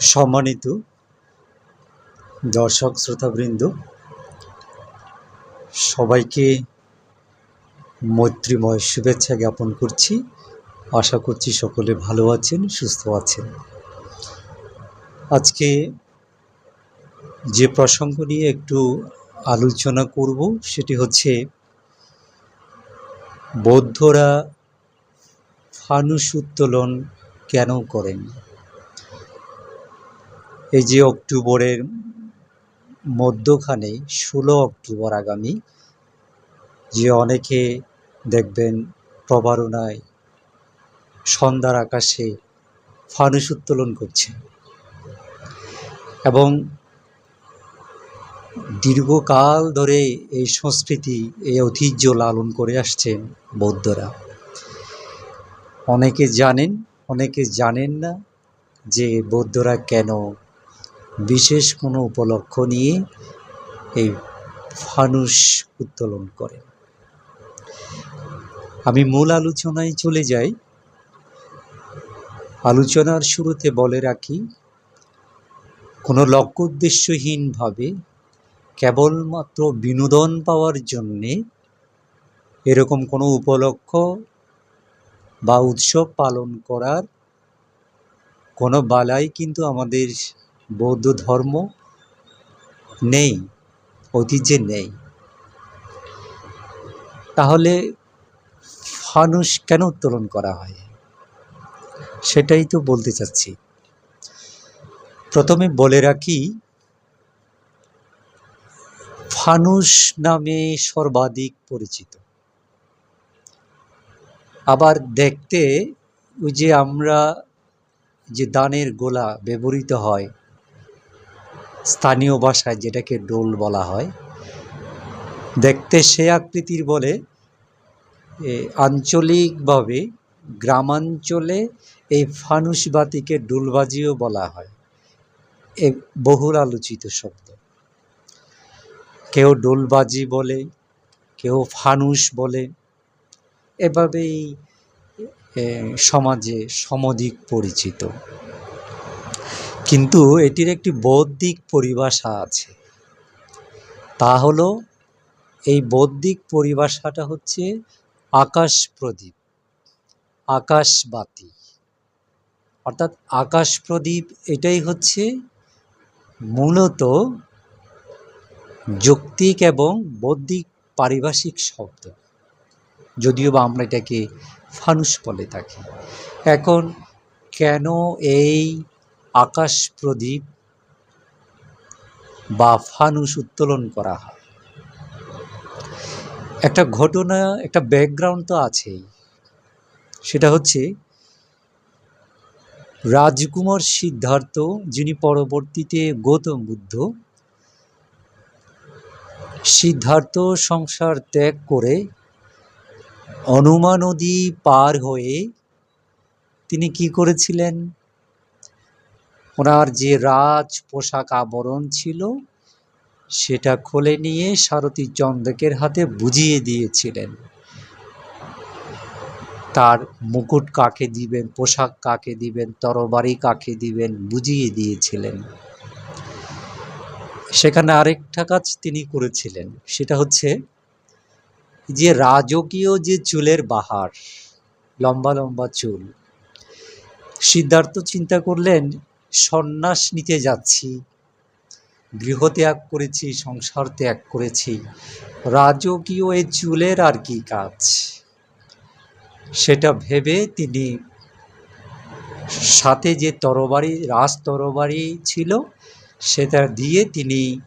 সম্মানিত দর্শক শ্রোতাবৃন্দ, সবাইকে মৈত্রীময় শুভেচ্ছা জ্ঞাপন করছি। আশা করছি সকলে ভালো আছেন, সুস্থ আছেন। আজকে যে প্রসঙ্গ নিয়ে একটু আলোচনা করব, সেটি হচ্ছে বৌদ্ধরা ফানুস উত্তোলন কেন করেন? এই যে অক্টোবরের মধ্যখানে ষোলো অক্টোবর আগামী, যে অনেকে দেখবেন প্রবারণায় সন্ধ্যার আকাশে ফানুস উত্তোলন করছে এবং দীর্ঘকাল ধরে এই সংস্কৃতি, এই ঐতিহ্য লালন করে আসছেন বৌদ্ধরা। অনেকে জানেন অনেকে জানেন না যে বৌদ্ধরা কেন বিশেষ কোনো উপলক্ষ নিয়ে এই ফানুস উত্তোলন করেন। আমি মূল আলোচনায় চলে যাই। আলোচনার শুরুতে বলে রাখি, কোনো লক্ষ্য উদ্দেশ্যহীনভাবে কেবলমাত্র বিনোদন পাওয়ার জন্যে এরকম কোনো উপলক্ষ বা উৎসব পালন করার কোনো বালাই কিন্তু আমাদের বৌদ্ধ ধর্ম নেই, ঐতিহ্যে নেই। তাহলে ফানুস কেন উত্তোলন করা হয়? সেটাই তো বলতে চাচ্ছি। প্রথমে বলে রাখি ফানুস নামে সর্বাধিক পরিচিত। আবার দেখতে ওই যে আমরা যে দানের গোলা ব্যবহৃত হয় স্থানীয় ভাষায় যেটাকে ডোল বলা হয়। দেখতে সে আকৃতির বলে আঞ্চলিকভাবে গ্রামাঞ্চলে এই ফানুস বাতিকে ডোলবাজিও বলা হয়। এ বহুল আলোচিত শব্দ। কেউ ডোলবাজি বলে, কেউ ফানুস বলে, এভাবেই সমাজে সমধিক পরিচিত। কিন্তু এটির একটি বৌদ্ধিক পরিভাষা আছে। তা হলো, এই বৌদ্ধিক পরিভাষাটা হচ্ছে আকাশ প্রদীপ আকাশবাতি অর্থাৎ আকাশ প্রদীপ এটাই হচ্ছে মূলত যৌক্তিক এবং বৌদ্ধিক পারিভাষিক শব্দ। যদিও বা আমরা এটাকে ফানুস বলে থাকি। এখন কেন এই আকাশ প্রদীপ বা ফানুস উত্তোলন করা হয়। একটা ঘটনা, একটা ব্যাকগ্রাউন্ড তো আছেই। সেটা হচ্ছে, রাজকুমার সিদ্ধার্থ, যিনি পরবর্তীতে গৌতম বুদ্ধ, সিদ্ধার্থ সংসার ত্যাগ করে অনুমা নদী পার হয়ে তিনি কি করেছিলেন? ওনার যে রাজ পোশাক আবরণ ছিল, সেটা খুলে নিয়ে সারথী চন্দ্রকের হাতে বুঝিয়ে দিয়েছিলেন। তার মুকুট কাকে দিবেন, পোশাক কাকে দিবেন, তরবারি কাকে দিবেন বুঝিয়ে দিয়েছিলেন। সেখানে আরেকটা কাজ তিনি করেছিলেন, সেটা হচ্ছে যে রাজকীয় যে চুলের বাহার, লম্বা লম্বা চুল, সিদ্ধার্থ চিন্তা করলেন সন্ন্যাস নিতে যাচ্ছি। গৃহত্যাগ করেছি, সংসার ত্যাগ করেছি। রাজকীয় এই চুলের আর কি কাজ? সেটা ভেবে তিনি সাথে যে তরবারি, রাজ তরবারি ছিল, সেটা দিয়ে তিনি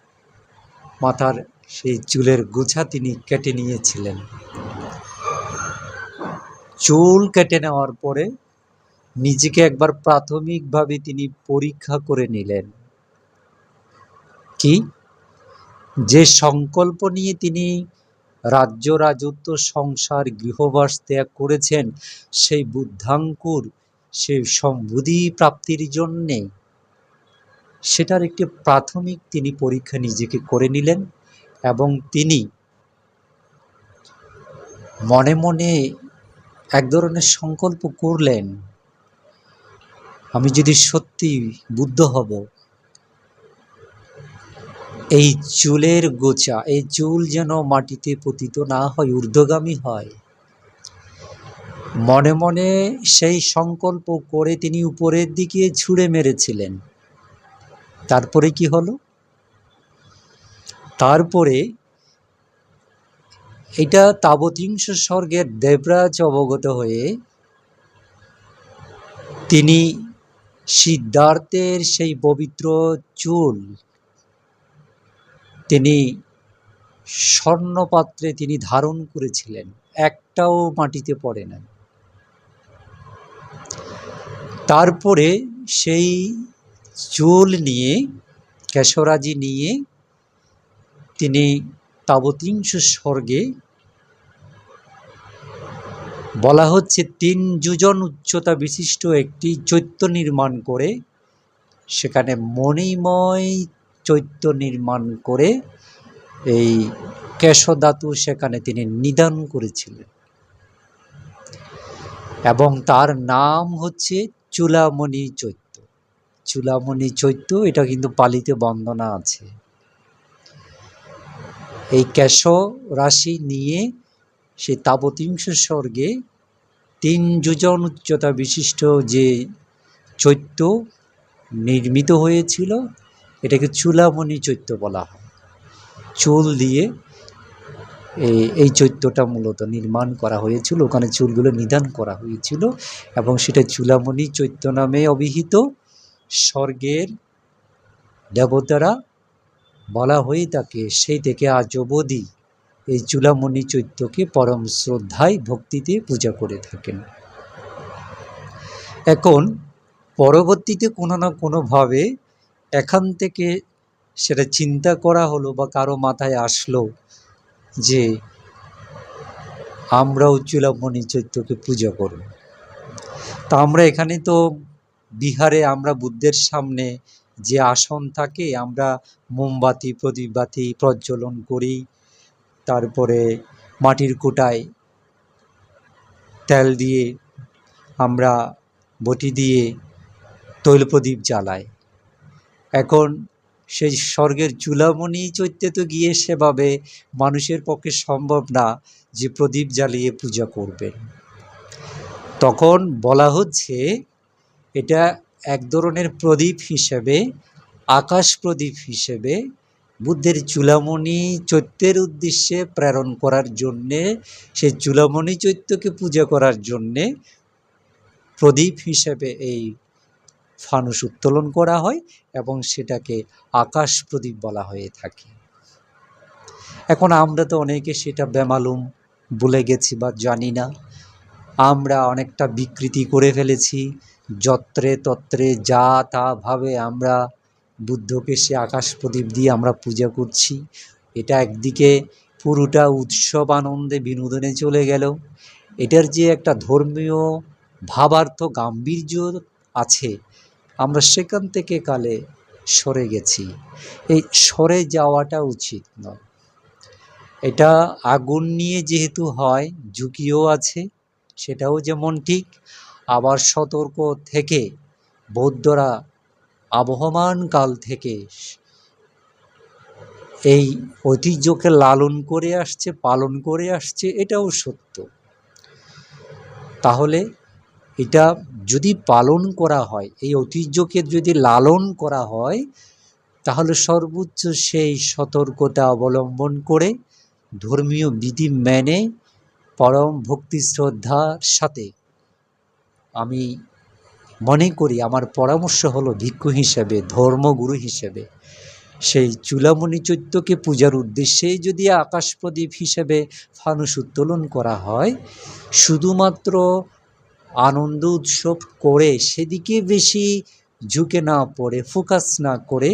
মাথার সেই চুলের গোছা তিনি কেটে নিয়েছিলেন। চুল কেটে নেওয়ার পরে নিজেকে একবার প্রাথমিকভাবে তিনি পরীক্ষা করে নিলেন। কি? যে সংকল্প নিয়ে তিনি রাজ্য রাজত্ব, সংসার, গৃহবাস ত্যাগ করেছেন, সেই বুদ্ধাঙ্কুর সেই সম্বুদ্ধি প্রাপ্তির জন্যে সেটার একটি প্রাথমিক তিনি পরীক্ষা নিজেকে করে নিলেন এবং তিনি মনে মনে এক ধরনের সংকল্প করলেন। আমি যদি সত্যি বুদ্ধ হব, এই চুলের গোচা, এই চুল যেন মাটিতে পতিত না হয়, ঊর্ধ্বগামী হয়। মনে মনে সেই সংকল্প করে তিনি উপরের দিকে ছুঁড়ে মেরেছিলেন। তারপরে কি হলো? তারপরে এটা তাবতিংশ স্বর্গের দেবরাজ অবগত হয়ে তিনি সিদ্ধার্থের সেই পবিত্র চুল। তিনি স্বর্ণপাত্রে তিনি ধারণ করেছিলেন, একটাও মাটিতে পড়ে না তারপরে সেই চুল নিয়ে, কেশরাজি নিয়ে তিনি তাবতিংশ স্বর্গে বলা হচ্ছে, তিন যোজন উচ্চতা বিশিষ্ট একটি চৈত্য নির্মাণ করে, সেখানে মণিময় চৈত্য নির্মাণ করে এই কেশধাতু সেখানে তিনি নিদান করেছিলেন। এবং তার নাম হচ্ছে চুলামণি চৈত্য। চুলামণি চৈত্য, এটা কিন্তু পালিতে বন্দনা আছে। এই কেশ রাশি নিয়ে সে তাবতিংশ স্বর্গে তিন যোজন উচ্চতা বিশিষ্ট যে চৈত্য নির্মিত হয়েছিল, এটাকে চুলামণি চৈত্য বলা হয়। চুল দিয়ে এই- এই চৈত্যটা মূলত নির্মাণ করা হয়েছিল। ওখানে চুলগুলো নিদান করা হয়েছিল এবং সেটা চুলামণি চৈত্য নামে অভিহিত। স্বর্গের দেবতারা বলা হয়ে থাকে সেই থেকে আজ অবধি এই চুলামণি চৈত্যকে পরম শ্রদ্ধায় ভক্তিতে পূজা করে থাকেন। এখন পরবর্তীতে কোনো না কোনোভাবে এখান থেকে সেটা চিন্তা করা হলো বা কারও মাথায় আসলো যে আমরাও চুলামণি চৈত্যকে পূজা করব। তা আমরা এখানে তো বিহারে আমরা বুদ্ধের সামনে যে আসন থাকে আমরা মোমবাতি, প্রদীপবাতি প্রজ্বলন করি। তারপরে মাটির কুটায় তেল দিয়ে আমরা বটি দিয়ে তৈল প্রদীপ জ্বালাই। এখন সেই স্বর্গের চুলামণি চৈত্যে তো গিয়ে সেভাবে মানুষের পক্ষে সম্ভব না যে প্রদীপ জ্বালিয়ে পূজা করবেন তখন বলা হচ্ছে, এটা এক ধরনের প্রদীপ হিসেবে, আকাশ প্রদীপ হিসেবে বুদ্ধের চূড়ামণি চৈত্যের উদ্দেশ্যে প্রেরণ করার জন্যে সেই চূড়ামণি চৈত্যকে পূজা করার জন্যে প্রদীপ হিসেবে এই ফানুস উত্তোলন করা হয় এবং সেটাকে আকাশ প্রদীপ বলা হয়ে থাকে। এখন আমরা তো অনেকে সেটা বেমালুম ভুলে গেছি বা জানি না। আমরা অনেকটা বিকৃতি করে ফেলেছি। যত্রে তত্রে যা তা ভাবে আমরা বুদ্ধকে সে আকাশ প্রদীপ দিয়ে আমরা পূজা করছি। এটা একদিকে পুরোটা উৎসব আনন্দে বিনোদনে চলে গেল। এটার যে একটা ধর্মীয় ভাবার্থ গাম্ভীর্য আছে, আমরা সেখান থেকে কালে সরে গেছি। এই সরে যাওয়াটা উচিত নয়। এটা আগুন নিয়ে যেহেতু হয়, ঝুঁকিও আছে, সেটাও যেমন ঠিক, আবার সতর্ক থেকে বৌদ্ধরা আবহমান কাল থেকে এই ঐতিহ্যকে লালন করে আসছে, পালন করে আসছে, এটাও সত্য। তাহলে এটা যদি পালন করা হয়, এই ঐতিহ্যকে যদি লালন করা হয়, তাহলে সর্বোচ্চ সেই সতর্কতা অবলম্বন করে ধর্মীয় বিধি মেনে পরম ভক্তি শ্রদ্ধার সাথে আমি মনে করি আমার পরামর্শ হলো ভিক্ষু হিসেবে, ধর্মগুরু হিসেবে। সেই চুলামণি চৈত্যকে পূজার উদ্দেশ্যে যদি আকাশ প্রদীপ হিসেবে ফানুস উত্তোলন করা হয়, শুধুমাত্র আনন্দ উৎসব করে সেদিকে বেশি ঝুঁকে না পড়ে ফোকাস না করে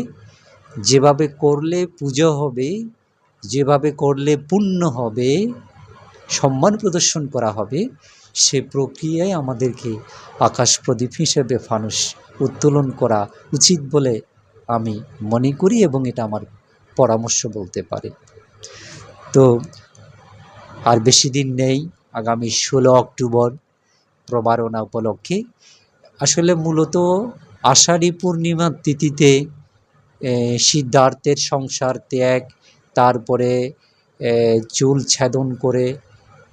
যেভাবে করলে পুজো হবে, যেভাবে করলে পুণ্য হবে, সম্মান প্রদর্শন করা হবে সে প্রক্রিয়ায় আমাদেরকে আকাশ প্রদীপ হিসেবে ফানুস উত্তোলন করা উচিত বলে আমি মনে করি এবং এটা আমার পরামর্শ বলতে পারে। তো আর বেশি দিন নেই, আগামী ষোলো অক্টোবর প্রবারণা উপলক্ষে। আসলে মূলত আষাঢ়ী পূর্ণিমার তিথিতে সিদ্ধার্থের সংসার ত্যাগ, তারপরে চুল ছেদন করে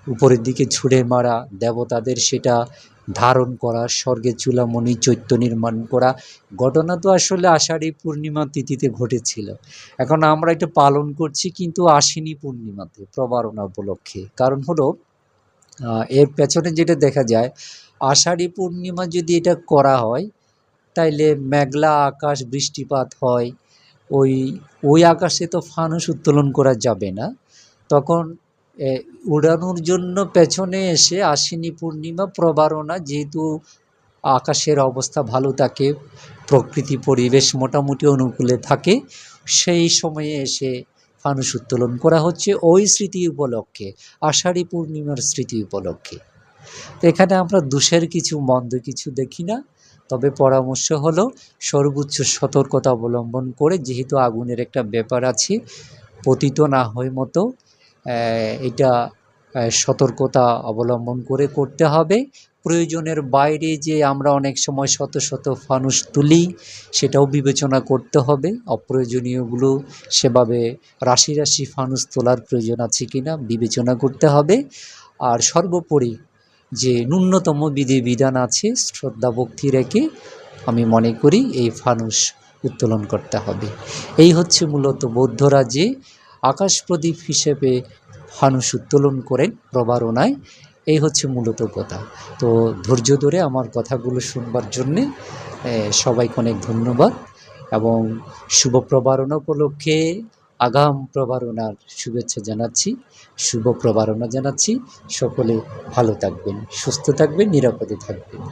উপরের দিকে ছুঁড়ে মারা, দেবতাদের সেটা ধারণ করা, স্বর্গে চূড়ামণি চৈত্য নির্মাণ করা। ঘটনা তো আসলে আষাঢ়ী পূর্ণিমা তিথিতে ঘটেছিল। এখন আমরা এটা পালন করছি কিন্তু আশ্বিনী পূর্ণিমাতে, প্রবারণা উপলক্ষে। কারণ হলো এর পেছনে যেটা দেখা যায়, আষাঢ়ী পূর্ণিমা যদি এটা করা হয়, তাইলে মেঘলা আকাশ বৃষ্টিপাত হয়, ওই ওই আকাশে তো ফানুস উত্তোলন করা যাবে না। তখন উড়ানোর জন্য পেছনে এসে আশ্বিনী পূর্ণিমা, প্রবারণা, যেহেতু আকাশের অবস্থা ভালো থাকে, প্রকৃতি পরিবেশ মোটামুটি অনুকূলে থাকে, সেই সময়ে এসে ফানুস উত্তোলন করা হচ্ছে ওই স্মৃতি উপলক্ষে, আষাঢ়ী পূর্ণিমার স্মৃতি উপলক্ষে। এখানে আমরা দোষের কিছু, মন্দ কিছু দেখি না, তবে পরামর্শ হলো সর্বোচ্চ সতর্কতা অবলম্বন করে, যেহেতু আগুনের একটা ব্যাপার আছে, পতিত না হয় মতো এটা সতর্কতা অবলম্বন করে করতে হবে। প্রয়োজনের বাইরে যে আমরা অনেক সময় শত শত ফানুস তুলি, সেটাও বিবেচনা করতে হবে। অপ্রয়োজনীয়গুলো সেভাবে রাশি রাশি ফানুস তোলার প্রয়োজন আছে কি না বিবেচনা করতে হবে। আর সর্বোপরি যে ন্যূনতম বিধি বিধান আছে, শ্রদ্ধা ভক্তি রেখে আমি মনে করি এই ফানুস উত্তোলন করতে হবে। এই হচ্ছে মূলত বৌদ্ধরা যে আকাশ প্রদীপ হিসেবে ফানুস উত্তোলন করেন প্রবারণায়। এই হচ্ছে মূলত কথা। তো ধৈর্য ধরে আমার কথাগুলো শুনবার জন্যে সবাইকে অনেক ধন্যবাদ এবং শুভ প্রবারণা উপলক্ষে আগাম প্রবারণার শুভেচ্ছা জানাচ্ছি, শুভ প্রবারণা জানাচ্ছি। সকলে ভালো থাকবেন, সুস্থ থাকবেন, নিরাপদে থাকবেন।